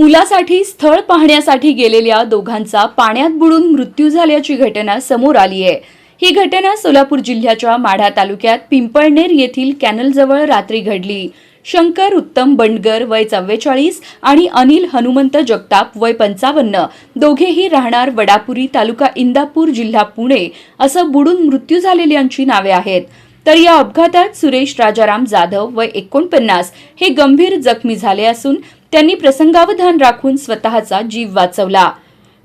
मुलासाठी स्थळ पाहण्यासाठी गेलेल्या दोघांचा पाण्यात बुडून मृत्यू झाल्याची घटना समोर आली आहे. ही घटना सोलापूर जिल्ह्याच्या माढा तालुक्यात पिंपळनेर येथील कॅनलजवळ रात्री घडली. शंकर उत्तम बंडगर वय चव्वेचाळीस आणि अनिल हनुमंत जगताप वय पंचावन्न. दोघेही राहणार वडापुरी तालुका इंदापूर जिल्हा पुणे असं बुडून मृत्यू झालेल्यांची नावे आहेत. तर या अपघातात सुरेश राजाराम जाधव वय एकोणपन्नास. हे गंभीर जखमी झाले असून त्यांनी प्रसंगावधान राखून स्वतःचा जीव वाचवला.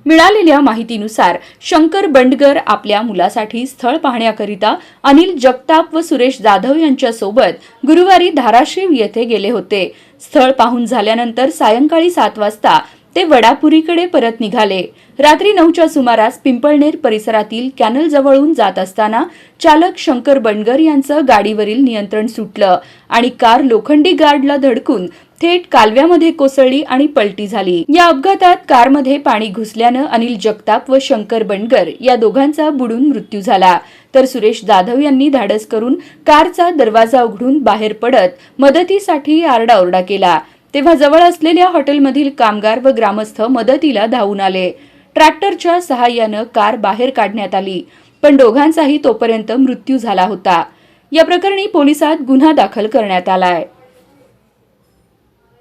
मिळालेल्या माहितीनुसार शंकर बंडगर आपल्या मुलासाठी स्थळ पाहण्याकरिता अनिल जगताप व सुरेश जाधव यांच्यासोबत गुरुवारी धाराशिव येथे गेले होते. स्थळ पाहून झाल्यानंतर सायंकाळी सात वाजता ते वडापुरीकडे परत निघाले. रात्री नऊच्या सुमारास पिंपळनेर परिसरातील कॅनल जवळून जात असताना चालक शंकर बंडगर यांचं गाडीवरील नियंत्रण सुटलं आणि कार लोखंडी गार्डला धडकून थेट कालव्यामध्ये कोसळली आणि पलटी झाली. या अपघातात कारमध्ये पाणी घुसल्यानं अनिल जगताप व शंकर बनगर या दोघांचा बुडून मृत्यू झाला. तर सुरेश जाधव यांनी धाडस करून कारचा दरवाजा उघडून बाहेर पडत मदतीसाठी आरडाओरडा केला. तेव्हा जवळ असलेल्या हॉटेलमधील कामगार व ग्रामस्थ मदतीला धावून आले. ट्रॅक्टरच्या सहाय्यानं कार बाहेर काढण्यात आली. पण दोघांचाही तोपर्यंत मृत्यू झाला होता. या प्रकरणी पोलिसात गुन्हा दाखल करण्यात आलाय.